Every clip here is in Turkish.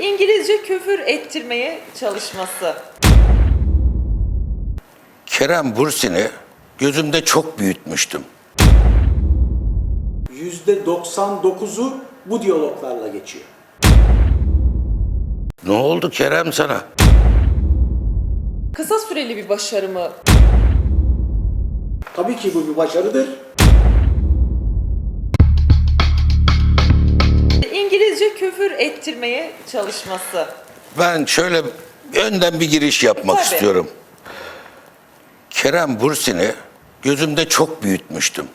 İngilizce küfür ettirmeye çalışması. Kerem Bursin'i gözümde çok büyütmüştüm. %99'u bu diyaloglarla geçiyor. Ne oldu Kerem sana? Kısa süreli bir başarı mı? Tabii ki bu bir başarıdır. İngilizce küfür ettirmeye çalışması. Ben şöyle önden bir giriş yapmak Tabii. istiyorum. Kerem Bursin'i gözümde çok büyütmüştüm.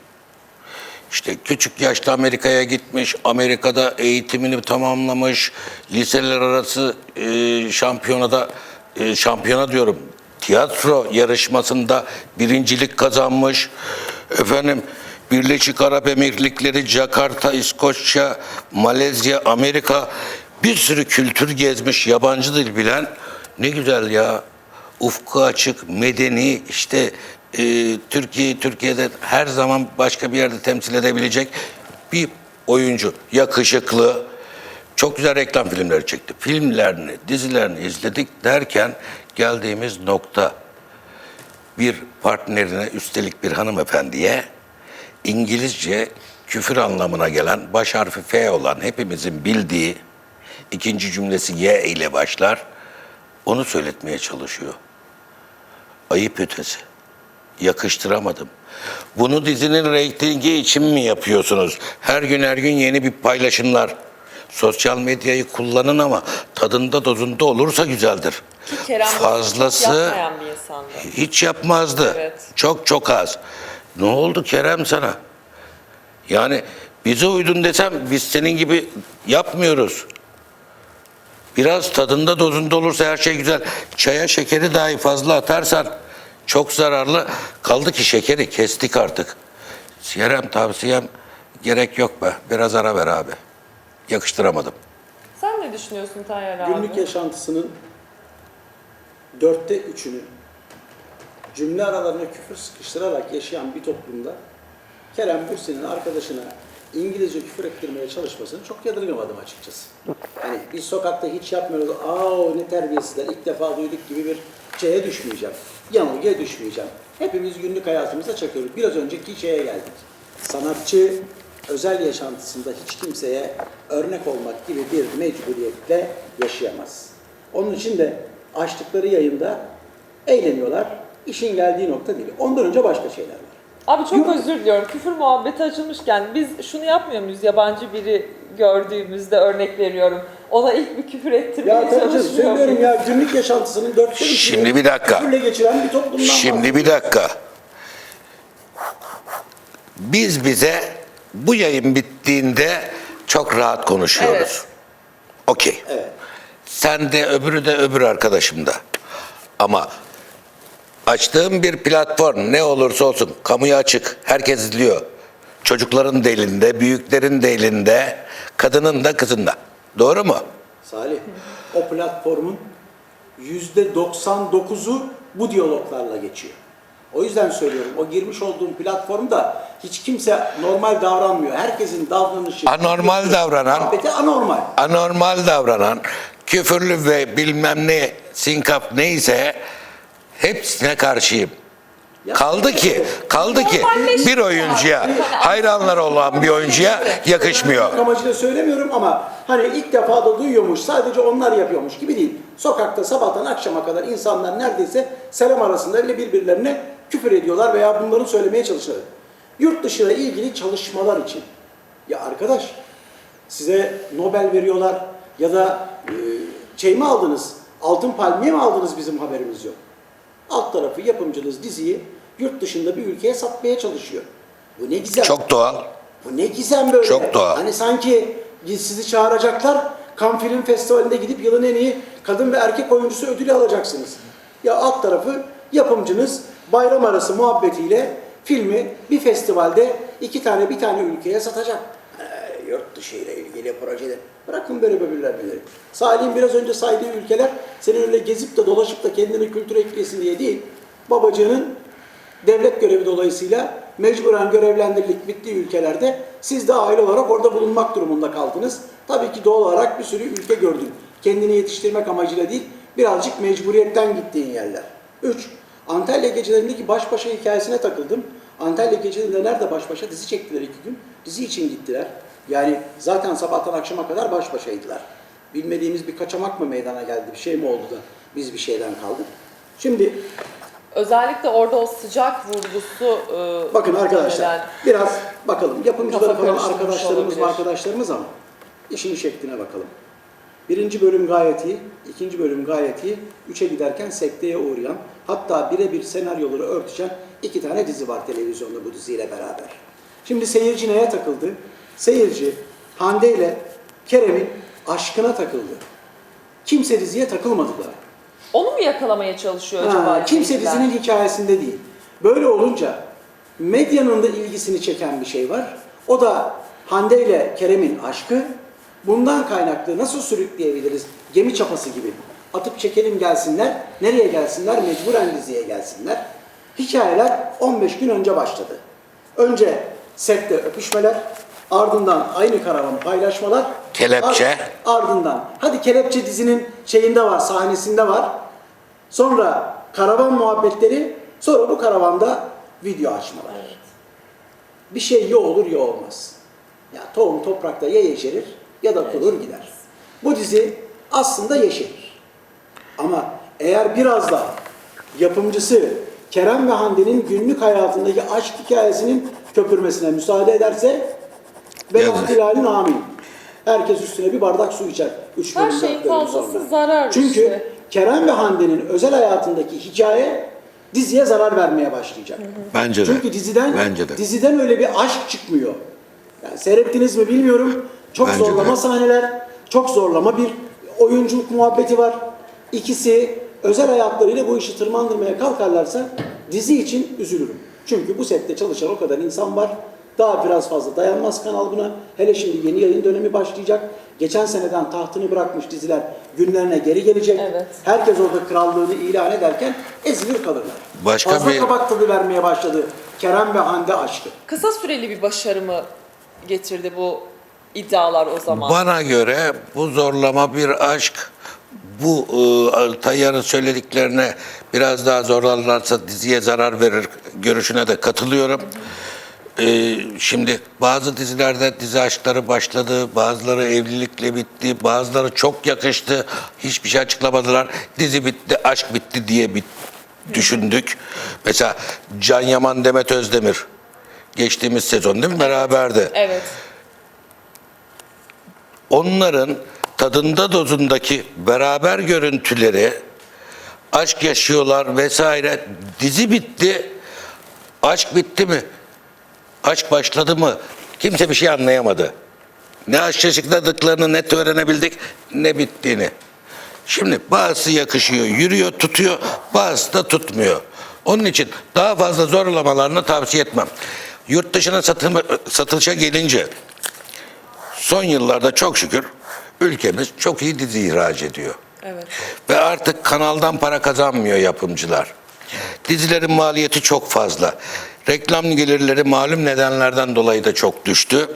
İşte küçük yaşta Amerika'ya gitmiş, Amerika'da eğitimini tamamlamış, liseler arası e, şampiyonada, e, şampiyona diyorum, tiyatro yarışmasında birincilik kazanmış. Efendim Birleşik Arap Emirlikleri, Jakarta, İskoçya, Malezya, Amerika bir sürü kültür gezmiş, yabancı dil bilen. Ne güzel ya. Ufku açık, medeni, işte e, Türkiye Türkiye'de her zaman başka bir yerde temsil edebilecek bir oyuncu. Yakışıklı, çok güzel reklam filmleri çekti. Filmlerini, dizilerini izledik derken geldiğimiz nokta bir partnerine üstelik bir hanımefendiye İngilizce küfür anlamına gelen baş harfi F olan hepimizin bildiği ikinci cümlesi Y ile başlar. Onu söyletmeye çalışıyor. Ayıp ötesi. Yakıştıramadım. Bunu dizinin reytingi için mi yapıyorsunuz? Her gün her gün yeni bir paylaşımlar. Sosyal medyayı kullanın ama tadında dozunda olursa güzeldir. Ki Kerem Fazlası yapmayan bir insandı. hiç yapmazdı. Evet. Çok çok az. Ne oldu Kerem sana? Yani bize uydun desem biz senin gibi yapmıyoruz. Biraz tadında dozunda olursa her şey güzel. Çaya şekeri dahi fazla atarsan çok zararlı. Kaldı ki şekeri kestik artık. Kerem tavsiyem gerek yok be. Biraz ara ver abi. Yakıştıramadım. Sen ne düşünüyorsun Tayyar abi? Günlük yaşantısının dörtte üçünü cümle aralarına küfür sıkıştırarak yaşayan bir toplumda Kerem Bürsin'in arkadaşına İngilizce küfür ettirmeye çalışmasını çok yadırgamadım açıkçası. Hani biz sokakta hiç yapmıyoruz, aa ne terbiyesizler ilk defa duyduk gibi bir şeye düşmeyeceğim. Yanılgıya düşmeyeceğim. Hepimiz günlük hayatımızda çakıyoruz. Biraz önceki şeye geldik. Sanatçı özel yaşantısında hiç kimseye örnek olmak gibi bir mecburiyetle yaşayamaz. Onun için de açtıkları yayında eğleniyorlar. İşin geldiği nokta değil. Ondan önce başka şeyler var. Abi çok Yok. özür diliyorum. Küfür muhabbeti açılmışken biz şunu yapmıyor muyuz? Yabancı biri gördüğümüzde örnek veriyorum. Ona ilk bir küfür ettirmeye Ya çalışmıyor söylüyorum muyuz? ya günlük yaşantısının dörtte Şimdi bir dakika. küfürle geçiren bir toplumdan Şimdi bir dakika. Biz bize bu yayın bittiğinde çok rahat konuşuyoruz. Evet. Okey. Evet. Sen de öbürü de öbür arkadaşım da. Ama açtığım bir platform ne olursa olsun kamuya açık. Herkes izliyor. Çocukların da elinde, büyüklerin de elinde, kadının da kızın da. Doğru mu? Salih, o platformun yüzde 99'u bu diyaloglarla geçiyor. O yüzden söylüyorum, o girmiş olduğum platformda hiç kimse normal davranmıyor. Herkesin davranışı... Anormal davranan- Muhabbeti anormal. anormal davranan, küfürlü ve bilmem ne sinkap neyse hepsine karşıyım. Ya- Kaldı ki, kaldı ki bir oyuncuya, ya. hayranları olan bir oyuncuya yakışmıyor. amacıyla söylemiyorum ama hani ilk defa da duyuyormuş, sadece onlar yapıyormuş gibi değil. Sokakta sabahtan akşama kadar insanlar neredeyse selam arasında bile birbirlerine küfür ediyorlar veya bunları söylemeye çalışıyorlar. Yurt dışıyla ilgili çalışmalar için. Ya arkadaş, size Nobel veriyorlar ya da e, şey mi aldınız, altın palmiye mi aldınız bizim haberimiz yok. Alt tarafı yapımcınız diziyi yurt dışında bir ülkeye satmaya çalışıyor. Bu ne güzel. Çok doğal. Bu ne gizem böyle. Çok doğal. Hani sanki sizi çağıracaklar, Cannes Film Festivali'nde gidip yılın en iyi kadın ve erkek oyuncusu ödülü alacaksınız. Ya alt tarafı yapımcınız bayram arası muhabbetiyle filmi bir festivalde iki tane bir tane ülkeye satacak. Ee, yurt dışı ile ilgili projeler. Bırakın böyle böbürlenmeleri. Salih'in biraz önce saydığı ülkeler senin öyle gezip de dolaşıp da kendine kültür eklesin diye değil. Babacığının devlet görevi dolayısıyla mecburen görevlendirlik bittiği ülkelerde siz de aile olarak orada bulunmak durumunda kaldınız. Tabii ki doğal olarak bir sürü ülke gördün. Kendini yetiştirmek amacıyla değil, birazcık mecburiyetten gittiğin yerler. 3. Antalya gecelerindeki baş başa hikayesine takıldım. Antalya gecelerinde nerede baş başa dizi çektiler iki gün. Dizi için gittiler. Yani zaten sabahtan akşama kadar baş başaydılar. Bilmediğimiz bir kaçamak mı meydana geldi, bir şey mi oldu da biz bir şeyden kaldık. Şimdi Özellikle orada o sıcak vurgusu e, bakın arkadaşlar muhtemelen- biraz bakalım yapımcıları falan arkadaşlarımız mı olabilir. arkadaşlarımız ama işin şekline bakalım. Birinci bölüm gayet iyi, ikinci bölüm gayet iyi. Üçe giderken sekteye uğrayan, hatta birebir senaryoları örtüşen iki tane dizi var televizyonda bu diziyle beraber. Şimdi seyirci neye takıldı? Seyirci Hande ile Kerem'in aşkına takıldı. Kimse diziye takılmadı da. Onu mu yakalamaya çalışıyor acaba? Ha, kimse dizinin hikayesinde değil. Böyle olunca medyanın da ilgisini çeken bir şey var. O da Hande ile Kerem'in aşkı. Bundan kaynaklı nasıl sürükleyebiliriz? Gemi çapası gibi. Atıp çekelim gelsinler. Nereye gelsinler? Mecburen diziye gelsinler. Hikayeler 15 gün önce başladı. Önce sette öpüşmeler, ardından aynı karavan paylaşmalar. Kelepçe. ar- ardından. Hadi kelepçe dizinin şeyinde var, sahnesinde var. Sonra karavan muhabbetleri, sonra bu karavanda video açmalar. Bir şey ya olur ya olmaz. Ya tohum toprakta ya yeşerir ya da kurur gider. Bu dizi aslında yeşerir. Ama eğer biraz da yapımcısı Kerem ve Hande'nin günlük hayatındaki aşk hikayesinin köpürmesine müsaade ederse ve ihtilalin amin. Herkes üstüne bir bardak su içer. Üç Her şeyin fazlası zarar Çünkü işte. Kerem ve Hande'nin özel hayatındaki hikaye diziye zarar vermeye başlayacak. Bence de. Çünkü diziden Bence de. diziden öyle bir aşk çıkmıyor. Yani seyrettiniz mi bilmiyorum. Çok Bence zorlama de. sahneler, çok zorlama bir oyunculuk muhabbeti var. İkisi özel hayatlarıyla bu işi tırmandırmaya kalkarlarsa dizi için üzülürüm. Çünkü bu sette çalışan o kadar insan var. Daha biraz fazla dayanmaz kanal buna. Hele şimdi yeni yayın dönemi başlayacak. Geçen seneden tahtını bırakmış diziler günlerine geri gelecek. Evet. Herkes orada krallığını ilan ederken ezilir kalırlar. Başka Fazla bir- kabak tadı vermeye başladı Kerem ve Hande aşkı. Kısa süreli bir başarı mı getirdi bu iddialar o zaman? Bana göre bu zorlama bir aşk. Bu e, Tayyar'ın söylediklerine biraz daha zorlarlarsa diziye zarar verir görüşüne de katılıyorum. E, şimdi bazı dizilerde dizi aşkları başladı, bazıları evlilikle bitti, bazıları çok yakıştı, hiçbir şey açıklamadılar. Dizi bitti, aşk bitti diye bit düşündük. Mesela Can Yaman Demet Özdemir geçtiğimiz sezon değil mi beraberdi. Evet. onların tadında dozundaki beraber görüntüleri aşk yaşıyorlar vesaire dizi bitti aşk bitti mi aşk başladı mı kimse bir şey anlayamadı ne aşk yaşadıklarını net öğrenebildik ne bittiğini şimdi bazısı yakışıyor yürüyor tutuyor bazısı da tutmuyor onun için daha fazla zorlamalarını tavsiye etmem yurt dışına satım, satışa gelince son yıllarda çok şükür ülkemiz çok iyi dizi ihraç ediyor. Evet. Ve artık kanaldan para kazanmıyor yapımcılar. Dizilerin maliyeti çok fazla. Reklam gelirleri malum nedenlerden dolayı da çok düştü.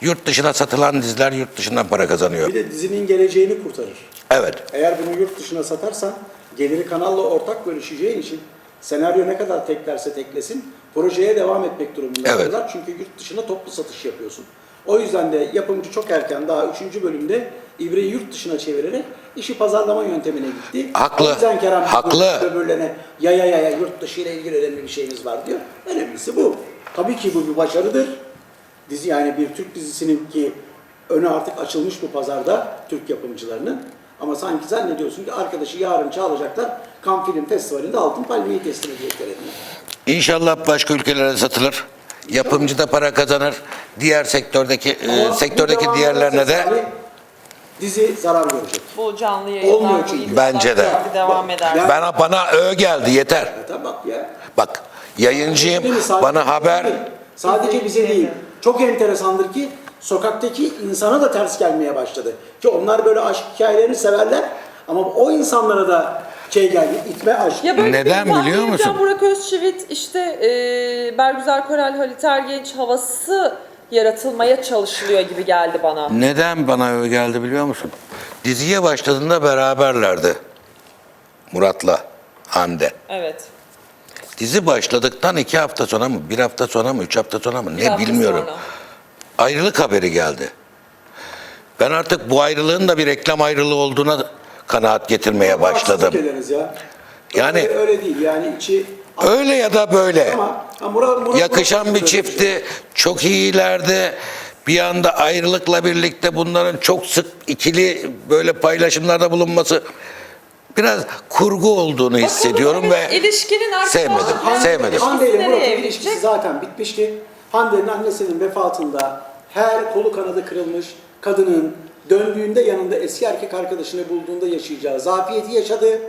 Yurt dışına satılan diziler yurt dışından para kazanıyor. Bir de dizinin geleceğini kurtarır. Evet. Eğer bunu yurt dışına satarsan geliri kanalla ortak bölüşeceğin için senaryo ne kadar teklerse teklesin projeye devam etmek durumunda Evet. Çünkü yurt dışına toplu satış yapıyorsun. O yüzden de yapımcı çok erken daha 3. bölümde ibreyi yurt dışına çevirerek işi pazarlama yöntemine gitti. Haklı, O yüzden Kerem haklı. öbürlerine ya ya ya yurt dışı ile ilgili önemli bir şeyimiz var diyor. Önemlisi bu. Tabii ki bu bir başarıdır. Dizi yani bir Türk dizisinin ki önü artık açılmış bu pazarda Türk yapımcılarının. Ama sanki zannediyorsun ki arkadaşı yarın çağıracaklar. Cannes Film Festivali'nde Altın Palmiye'yi teslim edecekler eline. İnşallah başka ülkelere satılır. Yapımcı da para kazanır. Diğer sektördeki e, sektördeki diğerlerine de dizi zarar görecek. Bu canlı Olmuyor yayınlar bu çünkü. Bence de. belki devam eder. Ya- bana bana ö geldi yeter. Ya bak ya. Bak yayıncıyım Değil mi? Sadece bana bize haber değil. Sadece bize değil. Çok enteresandır ki sokaktaki insana da ters gelmeye başladı. Ki onlar böyle aşk hikayelerini severler ama o insanlara da şey geldi, itme aşk. Ya böyle Neden bir tahmin biliyor edeceğim, musun? Burak Özçivit işte e, Bergüzar Korel Halit Ergenç havası yaratılmaya çalışılıyor gibi geldi bana. Neden bana öyle geldi biliyor musun? Diziye başladığında beraberlerdi. Murat'la Hande. Evet. Dizi başladıktan iki hafta sonra mı, bir hafta sonra mı, üç hafta sonra mı Bir ne bilmiyorum. sonra. Ayrılık haberi geldi. Ben artık bu ayrılığın da bir reklam ayrılığı olduğuna kanaat getirmeye başladım. Ya. Yani- öyle, öyle değil yani içi Öyle ya da böyle. ama ha, Murat, Murat, Yakışan Murat- bir çifti, çok iyilerdi. Bir anda ayrılıkla birlikte bunların çok sık ikili böyle paylaşımlarda bulunması biraz kurgu olduğunu hissediyorum Bakalım, ve evet, ilişkinin sevmedim, Hande- sevmedim. Hande ile Nereye Murat'ın evlenecek? ilişkisi zaten bitmişti. Hande'nin annesinin vefatında her kolu kanadı kırılmış kadının döndüğünde yanında eski erkek arkadaşını bulduğunda yaşayacağı zafiyeti yaşadı.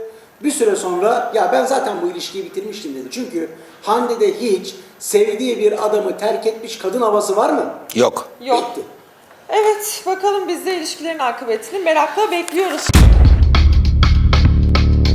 Bir süre sonra ya ben zaten bu ilişkiyi bitirmiştim dedi. Çünkü Hande'de hiç sevdiği bir adamı terk etmiş kadın havası var mı? yok. Yok. Bitti. Evet bakalım biz de ilişkilerin akıbetini merakla bekliyoruz.